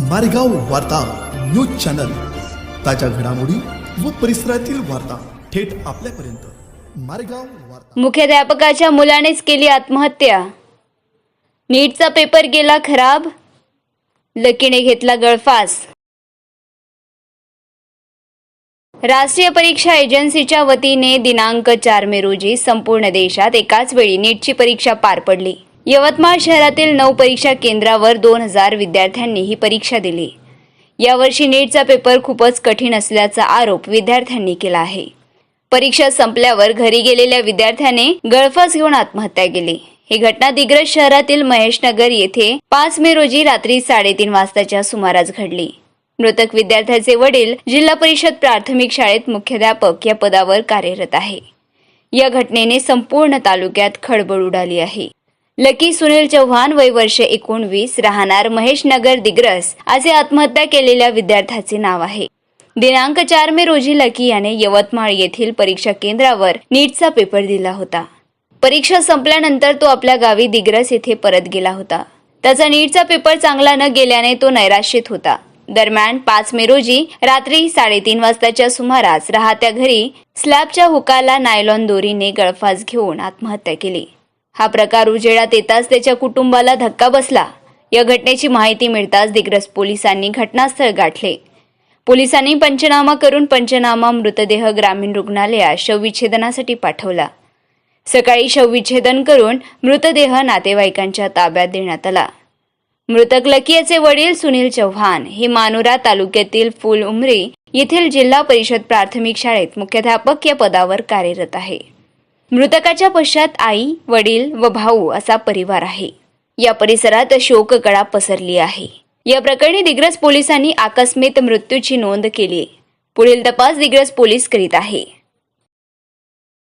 मारेगाव वार्ता news channel. ताज्या घडामोडी व परिसरातील वार्ता थेट आपल्यापर्यंत. मारेगाव वार्ता. मुख्याध्यापकाच्या मुलानेच केली आत्महत्या. नीटचा पेपर गेला खराब लकीने घेतला गळफास. राष्ट्रीय परीक्षा एजन्सीच्या वतीने दिनांक चार मे रोजी संपूर्ण देशात एकाच वेळी नीटची परीक्षा पार पडली. यवतमाळ शहरातील नऊ परीक्षा केंद्रावर दोन हजार विद्यार्थ्यांनी ही परीक्षा दिली. यावर्षी नीटचा पेपर खूपच कठीण असल्याचा आरोप विद्यार्थ्यांनी केला आहे. परीक्षा संपल्यावर घरी गेलेल्या विद्यार्थ्याने गळफास घेऊन आत्महत्या केली. ही घटना दिग्रज शहरातील महेशनगर येथे पाच मे रोजी रात्री साडेतीन वाजताच्या सुमारास घडली. मृतक विद्यार्थ्याचे वडील जिल्हा परिषद प्राथमिक शाळेत मुख्याध्यापक या पदावर कार्यरत आहे. या घटनेने संपूर्ण तालुक्यात खळबळ उडाली आहे. लकी सुनील चव्हाण वय वर्ष एकोणवीस राहणार महेशनगर दिग्रस असे आत्महत्या केलेल्या विद्यार्थ्याचे नाव आहे. दिनांक चार मे रोजी लकी याने यवतमाळ येथील परीक्षा केंद्रावर नीटचा पेपर दिला होता. परीक्षा संपल्यानंतर तो आपल्या गावी दिग्रस येथे परत गेला होता. त्याचा नीटचा पेपर चांगला न गेल्याने तो नैराश्यत होता. दरम्यान पाच मे रोजी रात्री साडेतीन वाजताच्या सुमारास राहत्या घरी स्लॅबच्या हुकाला नायलॉन दोरीने गळफास घेऊन आत्महत्या केली. हा प्रकार उजेडात येताच त्याच्या कुटुंबाला धक्का बसला. या घटनेची माहिती मिळताच दिग्रस पोलिसांनी घटनास्थळ गाठले. पोलिसांनी पंचनामा करून पंचनामा मृतदेह ग्रामीण रुग्णालयात शवविच्छेदनासाठी पाठवला. सकाळी शवविच्छेदन करून मृतदेह नातेवाईकांच्या ताब्यात देण्यात आला. मृतक लकीयाचे वडील सुनील चव्हाण हे मानोरा तालुक्यातील फुल उमरी येथील जिल्हा परिषद प्राथमिक शाळेत मुख्याध्यापक या पदावर कार्यरत आहे. मृतकाच्या पश्चात आई वडील व भाऊ असा परिवार आहे. या परिसरात शोककळा पसरली आहे. या प्रकरणी दिग्रस पोलिसांनी आकस्मित मृत्यूची नोंद केली. पुढील तपास दिग्रस पोलीस करीत आहे.